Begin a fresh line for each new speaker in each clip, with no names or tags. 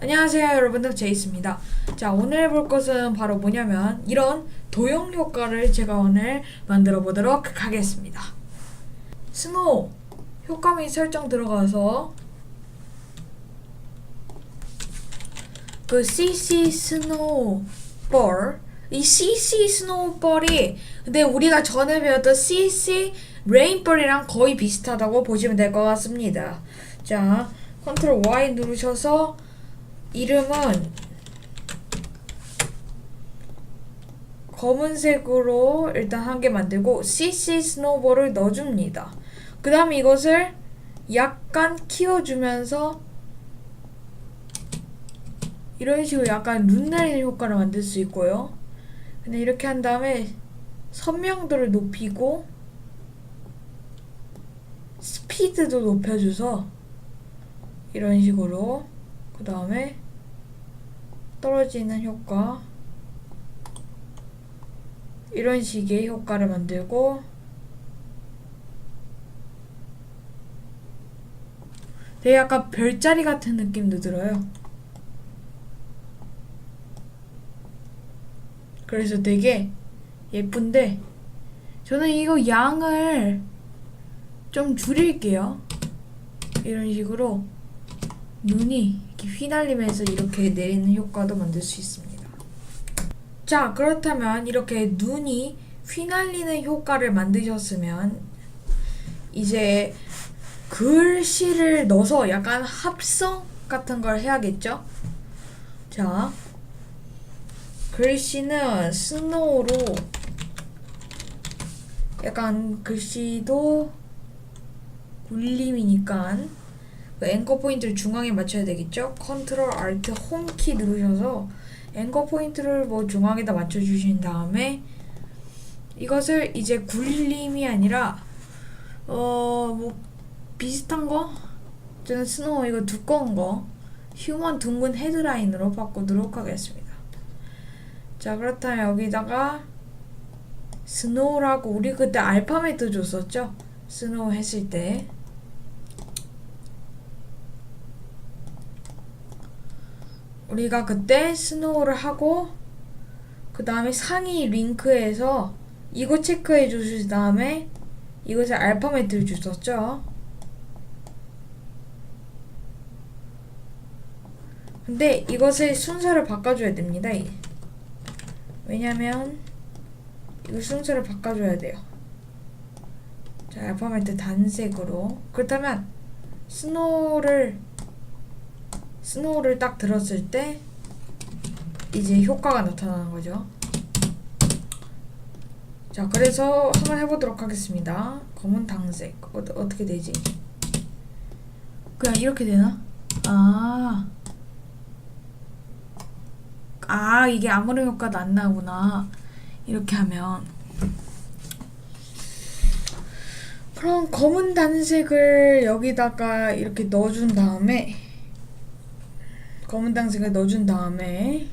안녕하세요 여러분들. 제이스입니다. 자 오늘 해볼 것은 바로 뭐냐면 이런 도형 효과를 제가 오늘 만들어 보도록 하겠습니다. 스노우 효과미 설정 들어가서 그 CC 스노우볼 이 CC 스노우볼이 근데 우리가 전에 배웠던 CC 레인볼이랑 거의 비슷하다고 보시면 될 것 같습니다. 자 컨트롤 Y 누르셔서 이름은 검은색으로 일단 한 개 만들고 CC 스노우볼을 넣어줍니다. 그 다음 이것을 약간 키워주면서 이런 식으로 약간 눈 내리는 효과를 만들 수 있고요. 근데 이렇게 한 다음에 선명도를 높이고 스피드도 높여줘서 이런 식으로 그 다음에 떨어지는 효과 이런 식의 효과를 만들고 되게 약간 별자리 같은 느낌도 들어요. 그래서 되게 예쁜데 저는 이거 양을 좀 줄일게요. 이런 식으로 눈이 이렇게 휘날리면서 이렇게 내리는 효과도 만들 수 있습니다. 자, 그렇다면 이렇게 눈이 휘날리는 효과를 만드셨으면 이제 글씨를 넣어서 약간 합성 같은 걸 해야겠죠? 자, 글씨는 스노우로 약간 글씨도 굴림이니까 그 앵커 포인트를 중앙에 맞춰야 되겠죠? 컨트롤 알트 홈키 누르셔서 앵커 포인트를 뭐 중앙에다 맞춰 주신 다음에 이것을 이제 굴림이 아니라 어 뭐 비슷한 거 저는 스노우 이거 두꺼운 거 휴먼 둥근 헤드라인으로 바꾸도록 하겠습니다. 자 그렇다면 여기다가 스노우라고 우리 그때 알파메트 줬었죠? 스노우 했을 때 우리가 그때 스노우를 하고 그 다음에 상위 링크에서 이거 체크해 주신 다음에 이것을 알파메트를 줬었죠. 근데 이것의 순서를 바꿔줘야 됩니다. 이. 왜냐면 이거 순서를 바꿔줘야 돼요. 자, 알파메트 단색으로. 그렇다면 스노우를 스노우를 딱 들었을 때 이제 효과가 나타나는 거죠. 자, 그래서 한번 해보도록 하겠습니다. 검은 당색 어, 어떻게 되지? 그냥 이렇게 되나? 아, 아 이게 아무런 효과도 안 나구나. 이렇게 하면 그럼 검은 단색을 여기다가 이렇게 넣어준 다음에 검은 당색을 넣어준 다음에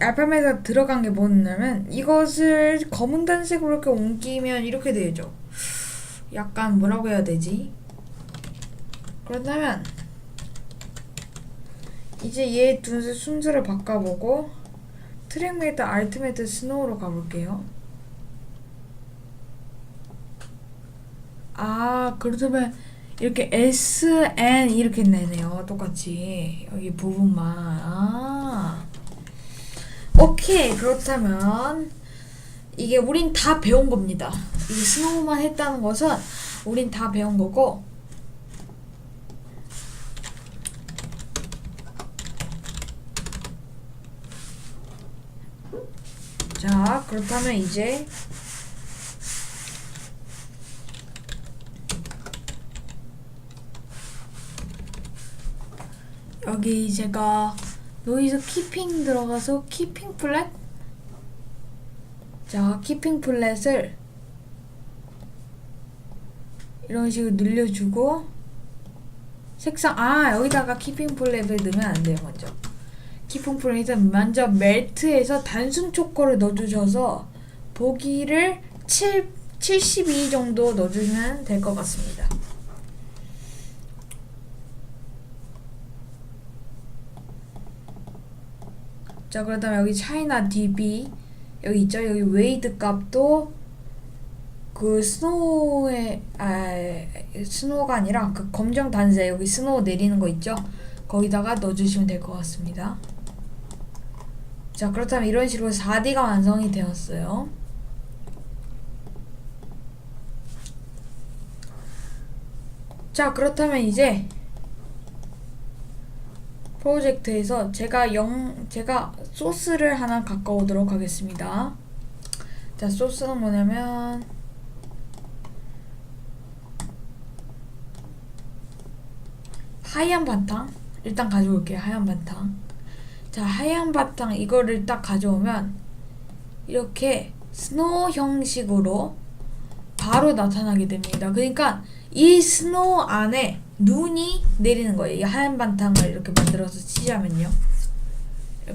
알파벳에 들어간 게 뭐냐면 이것을 검은 단색으로 이렇게 옮기면 이렇게 되죠. 약간 뭐라고 해야 되지? 그렇다면 이제 얘 둘의 순서를 바꿔보고 트랙 메이트 알트 메이트 스노우로 가볼게요. 아 그렇다면 이렇게 S, N 이렇게 내네요. 똑같이 여기 부분만. 아. 오케이 그렇다면 이게 우린 다 배운 겁니다. 이게 스노우만 했다는 것은 우린 다 배운 거고 자 그렇다면 이제 여기 제가 노이즈 키핑 들어가서 키핑 플랫? 자 키핑 플랫을 이런 식으로 늘려주고 색상 아 여기다가 키핑 플랫을 넣으면 안 돼요 먼저. 키핑 플랫은 먼저 멜트해서 단순 초코를 넣어주셔서 보기를 7, 72 정도 넣어주면 될 것 같습니다 자 그렇다면 여기 차이나 DB 여기 있죠? 여기 웨이드 값도 그 스노우의 아 스노우가 아니라 그 검정 단세 여기 스노우 내리는 거 있죠? 거기다가 넣어주시면 될 것 같습니다. 자 그렇다면 이런 식으로 4D가 완성이 되었어요. 자 그렇다면 이제 프로젝트에서 제가 영 제가 소스를 하나 가까우도록 하겠습니다. 자 소스는 뭐냐면 하얀 바탕 일단 가져올게요 하얀 바탕 자 하얀 바탕 이거를 딱 가져오면 이렇게 스노우 형식으로 바로 나타나게 됩니다. 그러니까 이 스노우 안에 눈이 내리는 거예요. 이 하얀 바탕을 이렇게 만들어서 치자면요.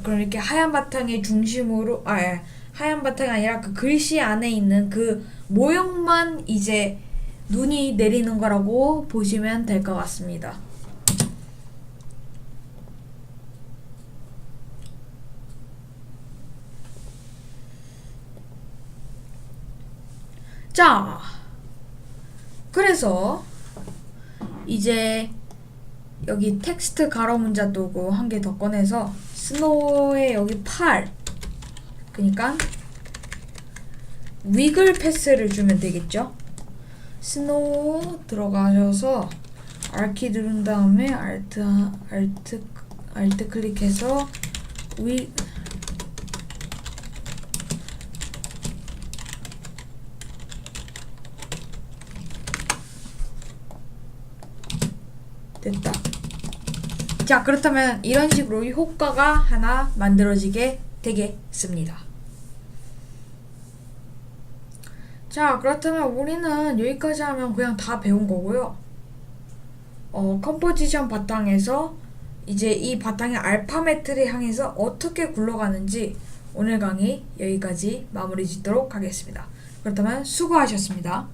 그럼 이렇게 하얀 바탕의 중심으로 아 예, 하얀 바탕이 아니라 그 글씨 안에 있는 그 모형만 이제 눈이 내리는 거라고 보시면 될 것 같습니다. 자, 그래서 이제 여기 텍스트 가로 문자 도구 한 개 더 꺼내서 스노우의 여기 팔. 그니까 위글 패스를 주면 되겠죠? 스노우 들어가셔서 알키 누른 다음에 알트 알트 클릭해서 위 됐다. 자, 그렇다면 이런 식으로 효과가 하나 만들어지게 되겠습니다. 자, 그렇다면 우리는 여기까지 하면 그냥 다 배운 거고요. 어, 컴포지션 바탕에서 이제 이 바탕의 알파메트를 향해서 어떻게 굴러가는지 오늘 강의 여기까지 마무리 짓도록 하겠습니다. 그렇다면 수고하셨습니다.